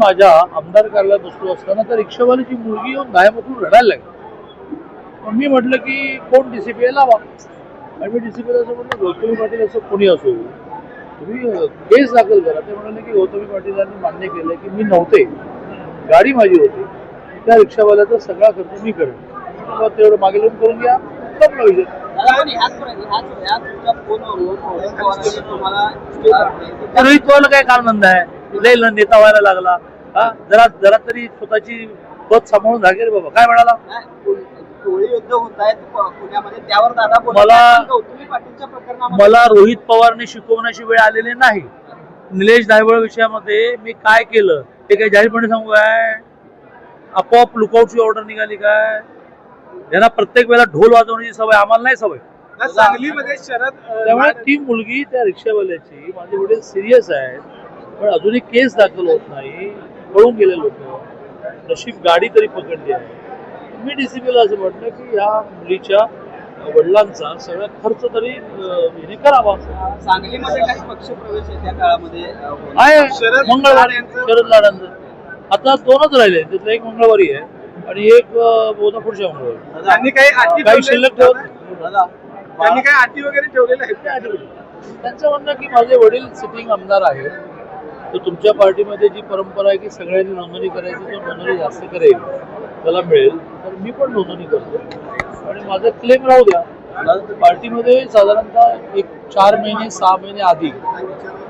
माझ्या आमदार कार्यालयात बसलो असताना त्या रिक्षावाल्याची मुलगी येऊन गायमुखून रडायला लागली. मग मी म्हटलं की कोण डीसीपी लावा? आणि मी डीसीपीला असं म्हटलं गौतमी पाटील असं कोणी असो? तुम्ही केस दाखल करा. ते म्हणाले की गौतमी पाटीलांनी मान्य केलं की मी नव्हते. गाडी माझी होती. त्या रिक्षावाल्याचा सगळा खर्च मी करेन. तेवढं मागे लावून करून घ्या. संपला विषय पण रोहित. तर पवारला काय काम धंदा आहे? लय नेता व्हायला लागला. हा? जरा जरा तरी स्वतःची पद सांभाळून रागे रे बाबा. काय म्हणाला? मला- मला रोहित पवारने शिकवण्याची वेळ आलेली नाही. निलेश धायबळ विषयामध्ये मी काय केलं ते काही जाहीरपणे सांगू काय? आपोआप लुकआउटची ऑर्डर निघाली काय? यांना प्रत्येक वेळेला ढोल वाजवण्याची सवय आम्हाला नाही सवय. सांगलीमध्ये शरद त्यामुळे ती मुलगी त्या रिक्षावाल्याची माझे वडील सिरियस आहेत. पण अजूनही केस दाखल होत नाही पळून गेले लोक नशीब गाडी तरी पकडली आहे. मी डीसीपीला असं म्हटलं की या मुलीच्या वडिलांचा सगळा खर्च तरी हिने करावा. सांगलीमध्ये काही त्या काळामध्ये. आहे. मंगळवारी. शरद लाडांचं. आता दोनच राहिले त्यातलं एक मंगळवारी आहे आणि एक पुढच्या मंगळवारी. त्यांनी काही अटी काही ठेवले- शिल्लक ठेवत दादा, त्यांनी काही अटी वगैरे ठेवलेल्या आहेत. त्यांचं म्हणणं की माझे वडील सिटिंग आमदार आहेत. तर तुमच्या पार्टीमध्ये जी परंपरा आहे की सगळ्यांनी नोंदणी करायची तो नोंदणी जास्त करेल त्याला मिळेल. तर मी पण नोंदणी करतो. आणि माझं क्लेम राहू द्या. पार्टीमध्ये साधारणतः एक चार महिने सहा महिने आधी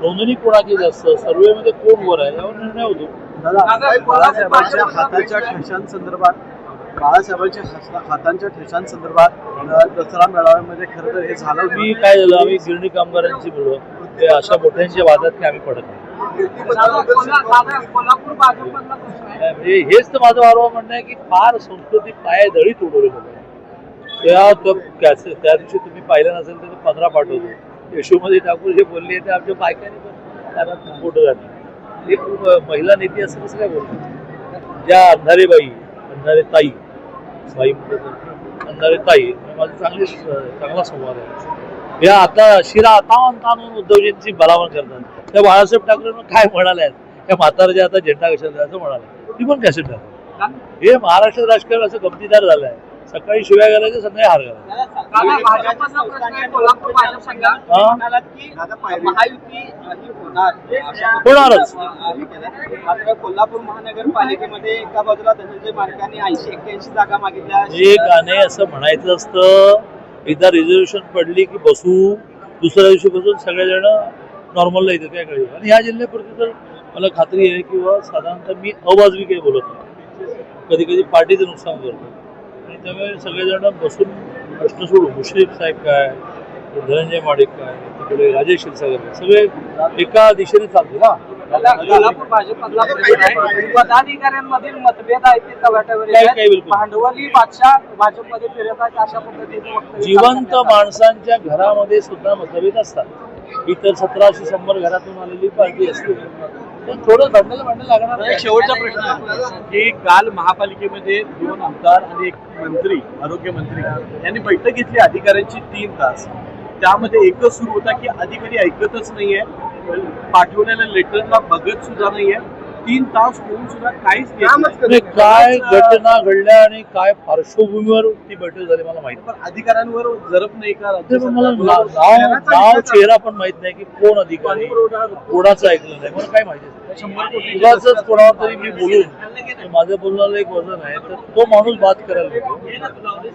नोंदणी कोणाची जास्त सर्वेमध्ये कोण वर आहे यावर निर्णय होतो. बाळासाहेबांच्या हाताच्या ठशांसंदर्भात बाळासाहेबांच्या हात- हातांच्या ठशांसंदर्भात दसरा मेळाव्यामध्ये खरं तर हे झालं. मी काय झालं आम्ही गिरणी कामगारांची मुलं ते अशा मोठ्यांच्या वादात आम्ही पडत नाही. म्हणजे हेच तर माझं वारंवार म्हणणं आहे की फार संस्कृती पायदळी तुडवली होती त्या त्या दिवशी तुम्ही पाहिलं नसेल तर पंधरा पाठवतो यशोमध्ये ठाकूर जे बोलले ते आमच्या बायकांनी पण त्याला फोटो झाले. एक महिला नेती असं कसं काय बोलतो ज्या अंधारे बाई अंधारे ताई बाई म्हणतात अंधारे ताई माझा चांगली चांगला संवाद आहे. या आता शिरा ताण ताणून उद्धवजींची बलावण करतात. त्या बाळासाहेब ठाकरे काय म्हणाले त्या म्हाताऱ्याच्या आता झेंडा कशाला असं म्हणाले ती पण कॅसेट टाकली हे महाराष्ट्र राजकारण असं गमतीदार झालं आहे सकाळी शिव्या घालायचं संध्याकाळी हार घालायचा. होणारच. हे कोल्हापूर महानगरपालिकेमध्ये एका बाजूला धनंजय मार्कांनी ऐंशी एक्क्याऐंशी जागा मागितल्या. हे गाणे असं म्हणायचं असतं एकदा रिझर्वेशन पडली की बसू दुसऱ्या दिवशीपासून सगळेजण नॉर्मलला येतात काय कळलं आणि ह्या जिल्ह्यापुरती तर मला खात्री आहे किंवा साधारणतः मी अवाजवी काही बोलत नाही. कधी कधी पार्टीचं नुकसान करतो. आणि त्यामुळे सगळेजण बसून प्रश्न सोडू. मुश्रीफ साहेब काय? धनंजय माडिक काय? तिकडे राजेश क्षीरसागर काय? सगळे एका दिशेने चालते ना कोल्हापूर भाजपमधला प्रश्न आहे पदाधिकाऱ्यांमधील मतभेद आहेत ते काही-. काही बिलकुल. भांडवली बादशाह भाजपमध्ये फिरत आहेत अशा पद्धतीने वक्तव्य जिवंत करण्यात आलं. माणसांच्या घरामध्ये सुद्धा मतभेद असतात इतर सतराशे शंभर घरातून आलेली पार्टी असते पण थोडं भांडायला भांडायला लागणार नाही. शेवटचा प्रश्न आहे की काल महापालिकेमध्ये दोन आमदार आणि एक मंत्री आरोग्य मंत्री यांनी बैठक घेतली अधिकाऱ्यांची तीन तास त्यामध्ये एकच सुरू होता की अधिकारी ऐकतच नाहीये पाठवलेल्या लेटरला बघत सुद्धा नाहीये. तीन तास होऊन सुद्धा काहीच नाही. काय घटना घडल्या आणि काय पार्श्वभूमीवर ती बैठक झाली मला माहिती पण अधिकाऱ्यांवर जरब नाही का. मला नाव चेहरा पण माहीत नाही की कोण अधिकारी कोणाचं ऐकलं नाही. मला काय माहिती उगाच कोणावर तरी मी बोलून तर माझं बोलण्याला एक वजन आहे तर तो माणूस बात करायला नको.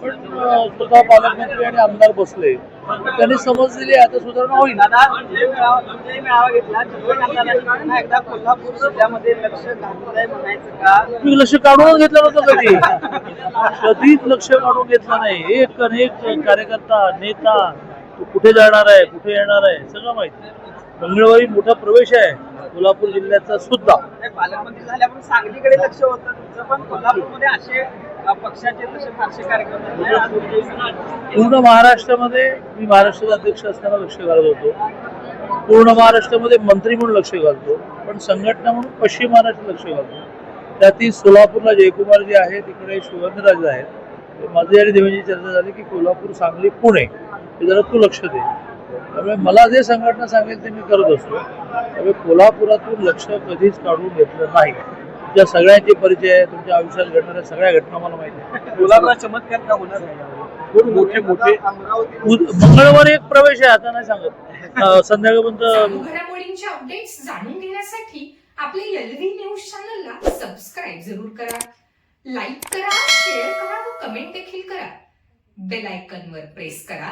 पण स्वतः पालकमंत्री आणि आमदार बसले त्यांनी समज दिली आता सुधारणा होईल. मी लक्ष काढूनच घेतलं नव्हतं कधी. कधीच लक्ष काढून घेतलं नाही. एक अनेक कार्यकर्ता नेता कुठे जाणार आहे कुठे येणार आहे सगळं माहिती. मंगळवारी मोठा प्रवेश आहे. कोल्हापूर जिल्ह्याचा सुद्धा. पालकमंत्री झाल्यापासून सांगलीकडे लक्ष होतं. तुमचं पण कोल्हापूरमध्ये असे पक्षाचे तसे फारसे कार्यक्रम नाही. पूर्ण महाराष्ट्रामध्ये मी महाराष्ट्राचा अध्यक्ष असताना लक्ष घालत होतो. पूर्ण महाराष्ट्रामध्ये मंत्री म्हणून लक्ष घालतो. पण संघटना म्हणून पश्चिम महाराष्ट्र लक्ष घालतो. त्यातील सोलापूरला जयकुमार जे आहे तिकडे शिवराज आहेत. माझी आणि देवेंची चर्चा झाली की कोल्हापूर सांगली पुणे. हे जरा तू लक्ष दे. त्यामुळे मला जे संघटना सांगेल ते मी करत असतो. त्यामुळे कोल्हापुरातून लक्ष कधीच काढून घेतलं नाही. तुमच्या सगळ्यांचे परिचय आहे तुमच्या आयुष्यात घडणाऱ्या सगळ्या घटना मला माहिती आहे. गुलाबराव चमत्कार का होणार नाही? मोठे मोठे? मंगळवारी एक प्रवेश आहे आता नाही सांगत. संध्याकाळपर्यंत चालू घडामोडींचे अपडेट्स जाणून घेण्यासाठी आपल्या एलव्ही न्यूज चॅनलला सबस्क्राईब जरूर करा. लाईक करा शेअर करा व कमेंट देखील करा. बेल आयकॉन वर प्रेस करा.